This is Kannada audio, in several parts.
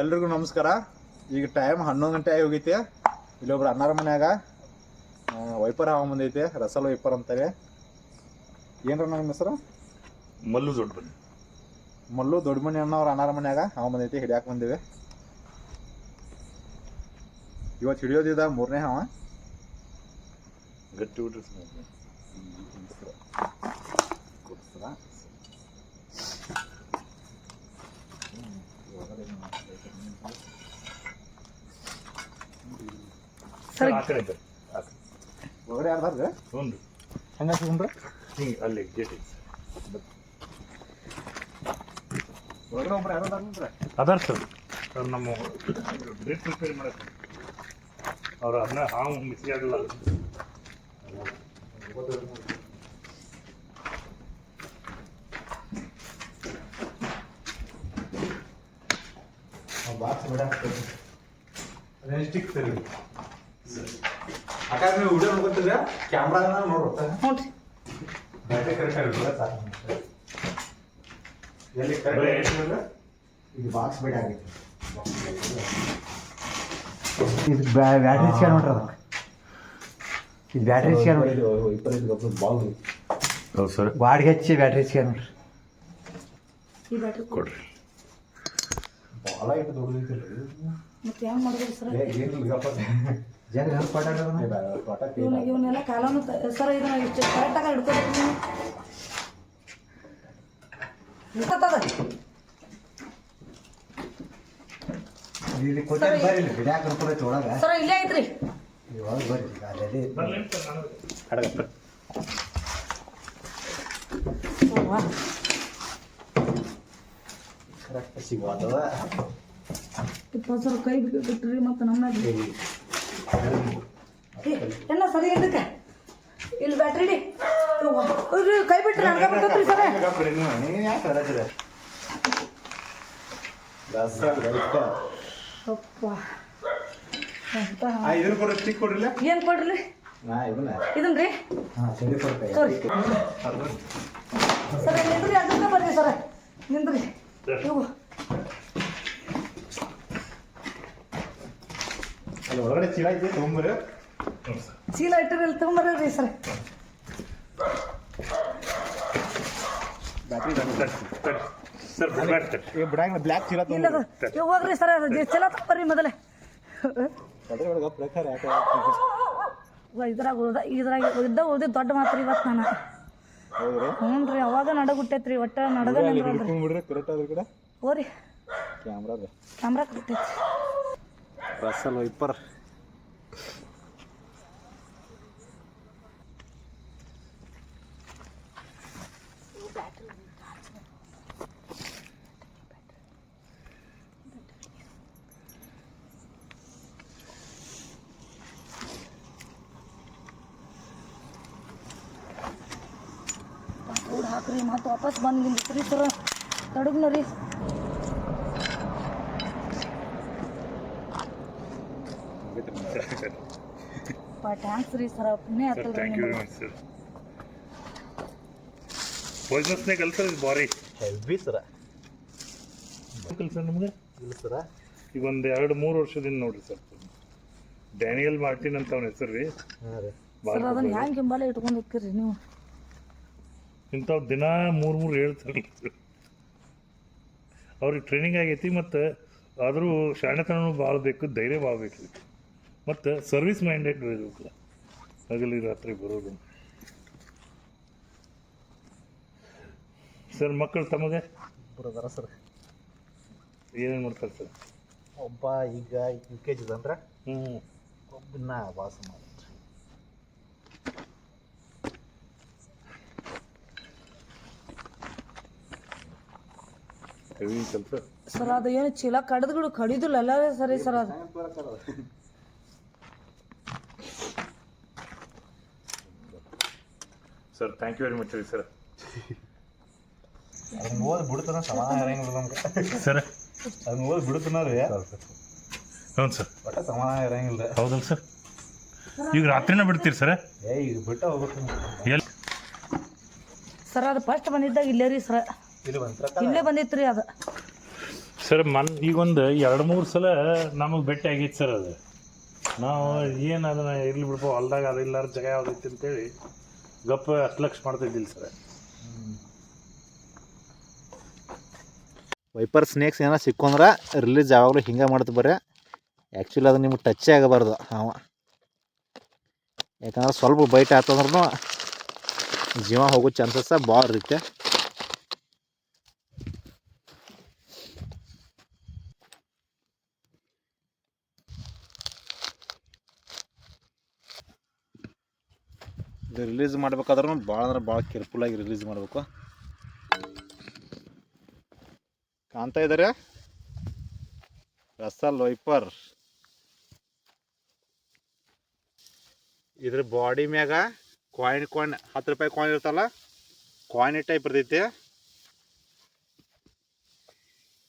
ಎಲ್ರಿಗೂ ನಮಸ್ಕಾರ. ಈಗ ಟೈಮ್ ಹನ್ನೊಂದು ಗಂಟೆ ಆಗಿ ಹೋಗೈತೆ. ಇಲ್ಲೊಬ್ರು ಅನ್ನಾರ ಮನ್ಯಾಗ. ವೈಪರ್ ಹಾವ ಬಂದೈತೆ. ರಸಲ್ ವೈಪರ್ ಅಂತಾರೆ. ಏನ್ರ ನಮ್ಮ ಹೆಸರು? ಮಲ್ಲು ದೊಡ್ಡ ಮನೆ ಮಲ್ಲು ದೊಡ್ಡ ಮನೆ ಅನ್ನೋರು ಅನ್ನಾರ ಮನ್ಯಾಗ ಹಾವ ಬಂದೈತೆ ಹಿಡಿಯಾಕ ಬಂದಿವೆ. ಇವತ್ತು ಹಿಡಿಯೋದಿದ ಮೂರನೇ ಹಾವ. ಗಟ್ಟಿ ಬಿಟ್ರಿ ಸರ್. ಕಡೆ. ಒಳಗಡೆ ಯಾರ್ದಾರ್ರಿ ಹ್ಞೂ ರೀ ಹಂಗ ಸಿಗ್ರಿ ಹಿಂಗೆ ಅಲ್ಲಿ ಗೇಟ್ ಒಳಗಡೆ ಒಬ್ರು ಯಾರ್ದಾರ್ರಿ ಅದಾರ? ಸರ್ ಸರ್ ನಮ್ಮ ಬ್ರೇಕ್ ರಿಪೇರಿ ಮಾಡಕ್ಕೆ. ಅವ್ರು ಅದನ್ನ ಹಾವು ಮಿಸ್ ಆಗಲ್ಲ ಬಾಕ್ಸ್ ಬಿಡ ಸ್ಟಿಕ್ ಸರಿ ಅಕ್ಕ ನೀವು ವಿಡಿಯೋ ನೋಡ್ಕೊತೀರ ಕ್ಯಾಮ್ರಾ ನೋಡ್ರಿ. ಹ್ಞೂ ರೀ ಬ್ಯಾಟ್ರಿ ಕರೆಕ್ಟ್ ಆಗಿರ್ತದೆ ಸಾಕು. ಎಲ್ಲಿ ಕರೆಕ್ಟ್ ಇದು ಬಾಕ್ಸ್ ಬೇಡ ಆಗೈತಿ ಇದು ಬ್ಯಾಟ್ರಿ ಸ್ಕ್ಯಾನ್ ನೋಡ್ರಿ ಅದಕ್ಕೆ. ಇದು ಬ್ಯಾಟ್ರಿ ಸ್ಕ್ಯಾನ್ ನೋಡ್ರಿ ಸರ್. ಬಾಡಿಗೆ ಹಚ್ಚಿ ಬ್ಯಾಟ್ರಿ ಸ್ಕ್ಯಾನ್ ನೋಡ್ರಿ ಈ ಬ್ಯಾಟ್ರಿ ಕೊಡ್ರಿ. ಭಾಳ ಇಟ್ಟು ದೊಡ್ಡದೈತಿ ಮತ್ತೆ ಹೆಂಗ್ ಮಾಡಿದ್ರಿ ಸರ್? ಏನಿಲ್ಲ ಇವನ್ನ ಇವನ್ನೆಲ್ಲ ಕಾಲನು ಸರ ಇದನ್ನ ಇಷ್ಟು ಕರೆಕ್ಟಾಗಿ ಹಿಡ್ಕೋಬೇಕು ಸರ್. ಇಲ್ಲೇ ಐತ್ರಿ. ಇಪ್ಪತ್ತು ಸಾವಿರ ಕೈ ಬಿಟ್ಟು ಬಿಟ್ರಿ ಮತ್ತೆ ನಮ್ಮ ಎಲ್ಲ ಸರಿ ಇದಕ್ಕೆ? ಇಲ್ಲಿ ಬ್ಯಾಟ್ರಿ ಕೈ ಬಿಟ್ರಿ ನನಗೆ ಬಿಟ್ಟತ್ರಿ ಸರ್. ಇದನ್ರಿ ಏನು ಕೊಡ್ರಿ? ನಾ ಇದನ್ನ ಇದನ್ ರೀ ಹಾಂ ಸರಿ ಕೊಡ್ತೇವೆ ತೋರಿ. ಸರ್, ನಿಂದ್ರಿ, ಅದಕ್ಕೆ ಬರ್ರಿ ಸರ್. ನಿಂದ್ರಿ. ಇವು ಅಲ್ಲಿ ಒಳಗಡೆ ಚೀಲ ಐತಿ ತೊಗೊಂಬರ್ರಿ ಹ್ಞೂ ಸರ್ ಚೀಲ ಇಟ್ಟಿರಲ್ಲ ತೊಗೊಂಬರ್ರಿ ಸರ್. ಬ್ಯಾಟ್ರಿ. ಸರ್ ಬಿಡ್ಬೇಡಿ ತರ್ರಿ. ಈಗ ಬಿಡಂಗಿಲ್ಲ ಬ್ಲ್ಯಾಕ್ ಚೀಲ ಇಲ್ಲ ತೊಗೊಂಡ್ರಿ ಇವ್ ಹೋಗ್ರಿ ಸರ್ ಅದು ಚೀಲ ತಗೊಂಬರ್ರಿ ಮೊದಲೇ. ಅದ್ರ ಒಳಗೆ ಪ್ರಕಾರ ಯಾಕೆ? ವ, ಇದ್ರಾಗ ಉಳ್ದ ಇದ್ರಾಗ ಇದ್ದ ಉಳ್ದಿ ದೊಡ್ಡ ಮಾತ್ರಿ ಇವತ್ತು ನಾನು. ಹೌದ್ರಿ? ಹ್ಞೂ ರೀ ಅವಾಗ ನಡಗುಟ್ಟೈತ್ರಿ ಒಟ್ಟ ನಡಗ ಅಲ್ಲಿ ನಿಂದ್ರಲ್ರಿ. ಹಿಡ್ಕೊಂಡ್ಬಿಡ್ರಿ ಕರೆಕ್ಟ್ ಅದ್ರ ಕಡೆ. ಹೋರಿ. ಕ್ಯಾಮ್ರಾ ರೀ ಕ್ಯಾಮ್ರಾ ಕಟ್ಟೈತಿ ರಸಲ್ ವೈಪರ್ ಊಡ್ ಹಾಕ್ರಿ ಮತ್ತೆ ವಾಪಸ್ ಬಂದು ನಿಂತ್ರಿ ಸರ್ ತಡಗ್ನ ರೀ ರೀ ಸರ್ ಪುಣ್ಯ sir ಆತಲ್ರಿ thank you very much sir ಪಾಯ್ಸನ್ಸ್ನೇ ಕಲ್ಸರ್ ಇದು ಭಾರಿ ಹೆಲ್ಬಿ ಸರ ಕಲ್ಸರ್ ನಿಮ್ಗೆ? ಇಲ್ಲ ಸರ ಈಗ ಒಂದು ಎರಡು ಮೂರು ವರ್ಷದಿಂದ ನೋಡ್ರಿ ಸರ್ ಡ್ಯಾನಿಯಲ್ ಮಾರ್ಟಿನ್ ಅಂತ ಅವನ ಹೆಸರು ರೀ. ಹಾಂ ರೀ. ಸರ್ ಅದನ್ನ ಹ್ಯಾಂಗೆ ಹಿಂಬಾಲೆ ಇಟ್ಕೊಂಡು ಹೋಗ್ತೀರಿ ನೀವು? ಇಂಥವು ದಿನ ಮೂರು ಮೂರು ಹೇಳ್ತಾರೆ ಅವ್ರಿಗೆ ಟ್ರೈನಿಂಗ್ ಆಗೈತಿ ಮತ್ತು ಆದರೂ ಶಾಣೆತನೂ ಭಾಳ ಬೇಕು ಧೈರ್ಯ ಭಾಳ ಬೇಕು. ಮತ್ತು ಸರ್ವಿಸ್ ಮೈಂಡೆಡ್ ಇರಬೇಕು. ಹಗಲಿ ರಾತ್ರಿ ಬರೋದು. ಸರ್ ಮಕ್ಕಳು ತಮಗೆ? ಬರೋದಾರ ಸರ್. ಏನೇನು ಮಾಡ್ತಾರೆ ಸರ್? ಒಬ್ಬ ಈಗ ಯು ಕೆ ಜಿ ಅಂದ್ರೆ ಹ್ಞೂ ಒಬ್ಬನ್ನ ವಾಸ ಹೆವಿ ಕೆಲಸ. ಸರ್ ಅದು ಏನು ಚೀಲ ಕಡ್ದು ಕಡಿದಿಲ್ಲ. ಎಲ್ಲ ಸರಿ ಸರ್ ಅದು. Sir thank you very much ರೀ ಸರ್. ಅದನ್ನ ಓದಿ ಬಿಡ್ತಾನ ಸಮಾಧಾನ ಇರಂಗಿಲ್ಲ ನಮ್ಗೆ. ಸರ್. ಅದನ್ನ ಓದಿ ಬಿಡ್ತಾನ ರೀ. ಹ್ಞೂ ಸರ್. ಒಟ್ಟ ಸಮಾಧಾನ ಇರಂಗಿಲ್ಲ ರೀ. ಹೌದಲ್ಲ ಸರ್. ಈಗ ರಾತ್ರಿನೇ ಬಿಡ್ತೀರಿ ಸರ್? ಏ ಈಗ ಬಿಟ್ಟ ಹೋಗ್ಬೇಕು ಎಲ್ಲಿ? ಸರ್ ಅದು ಫಸ್ಟ್ ಬಂದಿದ್ದಾಗ ಇಲ್ಲೇ ರೀ ಸರ್. ಇಲ್ಲಿ ಬಂದ್ರ ಇಲ್ಲೇ ಬಂದಿತ್ತು ರೀ ಅದು. ಸರ್ ಮನ್ ಈಗೊಂದು ಎರಡು ಮೂರು ಸಲ ನಮಗೆ ಭೇಟಿ ಆಗೈತೆ ಸರ್ ಅದು. ನಾವು ಏನು ಅದನ್ನ ಇರ್ಲಿ ಬಿಡ್ಬೋ ಹೊಲ್ದಾಗ ಅದು ಇಲ್ಲಾರ ಜಾಗ ಯಾವ್ದೈತಿ ಅಂತೇಳಿ. ಗಪ್ಪ ಹತ್ತು ಲಕ್ಷ ಮಾಡ್ತಿದ್ದಿಲ್ಲ ಸರ್. ವೈಪರ್ ಸ್ನೇಕ್ಸ್ ಏನೋ ಸಿಕ್ಕೊಂಡ್ರೆ ರಿಲೀಸ್ ಯಾವಾಗಲೂ ಹಿಂಗೆ ಮಾಡ್ತು ಬರ್ರಿ. ಆ್ಯಕ್ಚುಲಿ ಅದು ನಿಮ್ಗೆ ಟಚ್ಚೇ ಆಗಬಾರ್ದು ಅವ ಯಾಕಂದ್ರೆ ಸ್ವಲ್ಪ ಬೈಟ್ ಆತಂದ್ರೂ ಜೀವ ಹೋಗೋ ಚಾನ್ಸಸ್ ಭಾಳ ಇರುತ್ತೆ. ಇದು ರಿಲೀಸ್ ಮಾಡ್ಬೇಕಾದ್ರೂ ಭಾಳ ಅಂದ್ರೆ ಭಾಳ ಕೇರ್ಫುಲ್ಲಾಗಿ ರಿಲೀಸ್ ಮಾಡಬೇಕು. ಕಾಣ್ತಾ ಇದ್ದಾರೆ ರಸಲ್ ವೈಪರ್ ಇದ್ರ ಬಾಡಿ ಮ್ಯಾಗ ಕಾಯಿನ್ ಕಾಯಿನ್ ಹತ್ತು ರೂಪಾಯಿ ಕಾಯಿನ್ ಇರ್ತಲ್ಲ ಕಾಯಿನ್ ಟೈಪ್ ಇರ್ತೈತಿ.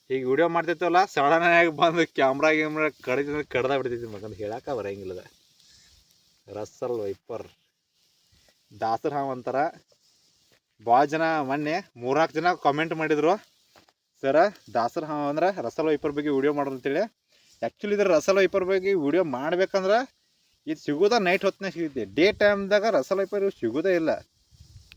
ಈಗ ವಿಡಿಯೋ ಮಾಡ್ತಿರ್ತವಲ್ಲ ಸಡನ್ ಆಗಿ ಬಂದು ಕ್ಯಾಮ್ರಾ ಗಿಮ್ರಾ ಕಡಿದ ಕಡ್ದ ಬಿಡ್ತೈತಿ ಮಗನ ಹೇಳಕ್ಕೆ ಬರಂಗಿಲ್ಲ ರಸಲ್ ವೈಪರ್ ದಾಸರ ಹಾವು ಅಂತಾರ ಭಾಳ ಜನ ಮೊನ್ನೆ ಮೂರ್ನಾಲ್ಕು ಜನ ಕಾಮೆಂಟ್ ಮಾಡಿದ್ರು. ಸರ, ದಾಸರ ಹಾವು ಅಂದ್ರೆ ರಸಲ್ ವೈಪರ್ ಬಗ್ಗೆ ವಿಡಿಯೋ ಮಾಡೋದು ಅಂತೇಳಿ. ಆ್ಯಕ್ಚುಲಿ ಇದ್ರ ರಸಲ್ ವೈಪರ್ ಬಗ್ಗೆ ವಿಡಿಯೋ ಮಾಡ್ಬೇಕಂದ್ರೆ ಇದು ಸಿಗೋದ ನೈಟ್ ಹೊತ್ತಿನಾಗ ಸಿಗುತ್ತೆ. ಡೇ ಟೈಮ್ದಾಗ ರಸಲ್ ವೈಪರ್ ಸಿಗೋದೇ ಇಲ್ಲ.